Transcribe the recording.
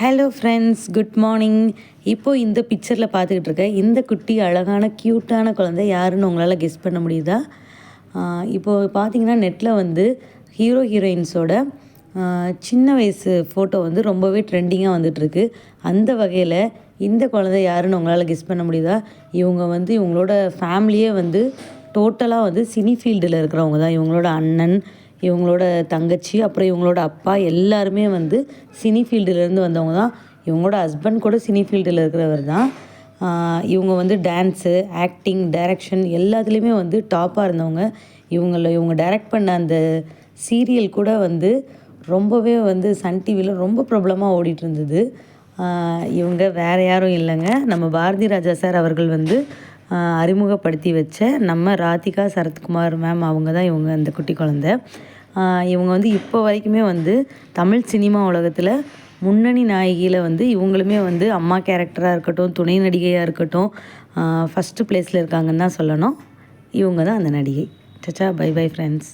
Hello friends good morning இப்போது இந்த பிக்சரில் பார்த்துக்கிட்டு இருக்க இந்த குட்டி அழகான க்யூட்டான குழந்தை யாருன்னு உங்களால் கெஸ் பண்ண முடியுதா? இப்போது பார்த்தீங்கன்னா நெட்டில் வந்து ஹீரோ ஹீரோயின்ஸோட சின்ன வயசு ஃபோட்டோ வந்து ரொம்பவே ட்ரெண்டிங்காக வந்துட்டுருக்கு அந்த வகையில் இந்த குழந்தை யாருன்னு உங்களால் கெஸ் பண்ண முடியுதா? இவங்க வந்து இவங்களோட ஃபேமிலியே வந்து டோட்டலாக வந்து சினி ஃபீல்டில் இருக்கிறவங்க தான். இவங்களோட அண்ணன் இவங்களோட தங்கச்சி அப்புறம் இவங்களோட அப்பா எல்லாருமே வந்து சினி ஃபீல்டுலேருந்து வந்தவங்க தான். இவங்களோட ஹஸ்பண்ட் கூட சினி ஃபீல்டில் இருக்கிறவர் தான். இவங்க வந்து டான்ஸு ஆக்டிங் டைரக்ஷன் எல்லாத்துலேயுமே வந்து டாப்பாக இருந்தவங்க. இவங்கள இவங்க டைரக்ட் பண்ண அந்த சீரியல் கூட வந்து ரொம்பவே வந்து சன் டிவியில் ரொம்ப பிரபலமாக ஓடிட்டு இருந்தது. இவங்க வேறு யாரும் இல்லைங்க. நம்ம பாரதி ராஜா சார் அவர்கள் வந்து அறிமுகப்படுத்தி வச்ச நம்ம ராதிகா சரத்குமார் மேம் அவங்க தான் இவங்க அந்த குட்டி குழந்தை. இவங்க வந்து இப்போ வரைக்குமே வந்து தமிழ் சினிமா உலகத்தில் முன்னணி நாயகியில் வந்து இவங்களுமே வந்து அம்மா கேரக்டராக இருக்கட்டும் துணை நடிகையாக இருக்கட்டும் ஃபஸ்ட்டு ப்ளேஸில் இருக்காங்கன்னு தான் சொல்லணும். இவங்க தான் அந்த நடிகை. சச்சா பை பை ஃப்ரெண்ட்ஸ்